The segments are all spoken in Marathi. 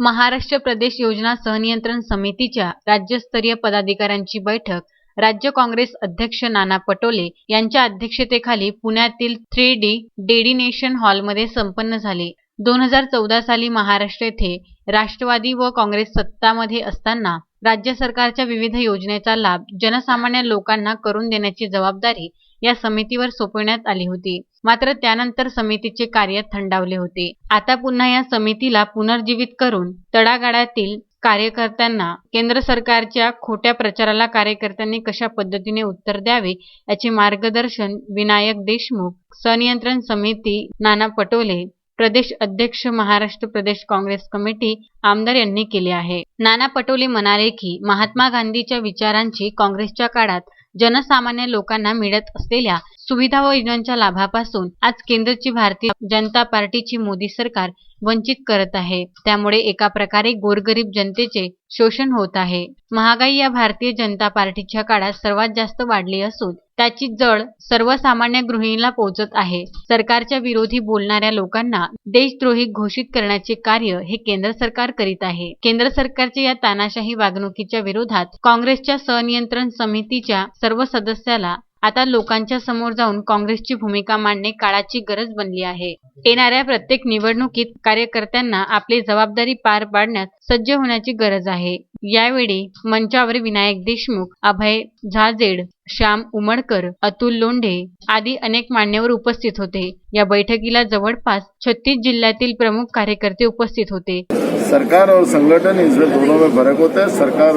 महाराष्ट्र प्रदेश योजना सहनियंत्रण समितीच्या राज्यस्तरीय पदाधिकाऱ्यांची बैठक राज्य काँग्रेस अध्यक्ष नाना पटोले यांच्या अध्यक्षतेखाली पुण्यातील थ्री डी डेडिनेशन हॉलमध्ये संपन्न झाली. दोन हजार चौदा साली महाराष्ट्र येथे राष्ट्रवादी व काँग्रेस सत्तामध्ये असताना राज्य सरकारच्या विविध योजनेचा लाभ जनसामान्य लोकांना करून देण्याची जबाबदारी या समितीवर सोपवण्यात आली होती. मात्र त्यानंतर समितीचे कार्य थंडावले होते. आता पुन्हा या समितीला पुनर्जीवित करून तळागाळातील कार्यकर्त्यांना केंद्र सरकारच्या खोट्या प्रचाराला कार्यकर्त्यांनी कशा पद्धतीने उत्तर द्यावे याचे मार्गदर्शन विनायक देशमुख सनियंत्रण समिती नाना पटोले प्रदेश अध्यक्ष महाराष्ट्र प्रदेश काँग्रेस कमिटी आमदार यांनी केले आहे. नाना पटोले म्हणाले की महात्मा गांधीच्या विचारांची काँग्रेसच्या काळात जनसामान्य लोकांना मिळत असलेल्या सुविधा व योजनांच्या लाभापासून आज केंद्रची भारतीय जनता पार्टीची मोदी सरकार वंचित करत आहे. त्यामुळे एका प्रकारे गोरगरीब जनतेचे शोषण होत आहे. महागाई या भारतीय जनता पार्टीच्या काळात सर्वात जास्त वाढली असून त्याची जड सर्वसामान्य गृहिणीला पोहोचत आहे. सरकारच्या विरोधी बोलणाऱ्या लोकांना देशद्रोही घोषित करण्याचे कार्य हे केंद्र सरकार करीत आहे. केंद्र सरकारच्या या तानाशाही वागणुकीच्या विरोधात काँग्रेसच्या सनियंत्रण समितीच्या सर्व सदस्याला आता लोकांच्या समोर जाऊन काँग्रेसची भूमिका मांडणे काळाची गरज बनली आहे. येणाऱ्या प्रत्येक निवडणुकीत कार्यकर्त्यांना आपली जबाबदारी पार पाडण्यात सज्ज होण्याची गरज आहे. यावेळी मंचावर विनायक देशमुख अभय झाजेड श्याम उमडकर अतुल लोंढे आदी अनेक मान्यवर उपस्थित होते. या बैठकीला जवळपास छत्तीस जिल्ह्यातील प्रमुख कार्यकर्ते उपस्थित होते. सरकार और संगठन इसमें दोनों में फर्क होता है. सरकार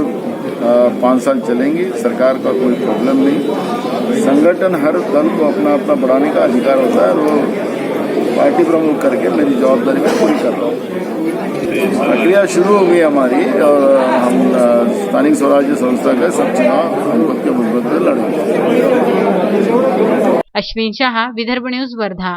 पाँच साल चलेंगी, सरकार का कोई प्रॉब्लम नहीं। संगठन हर दल को अपना अपना बढ़ाने का अधिकार होता है और वो पार्टी प्रमुख करके मेरी जवाबदारी मैं पूरी कर रहा हूँ। प्रक्रिया शुरू हो गई हमारी और हम स्थानिक स्वराज्य संस्था का सब चुनाव खुद के बुद्ध लड़ेंगे। अश्विन शाह, विदर्भ न्यूज़ वर्धा।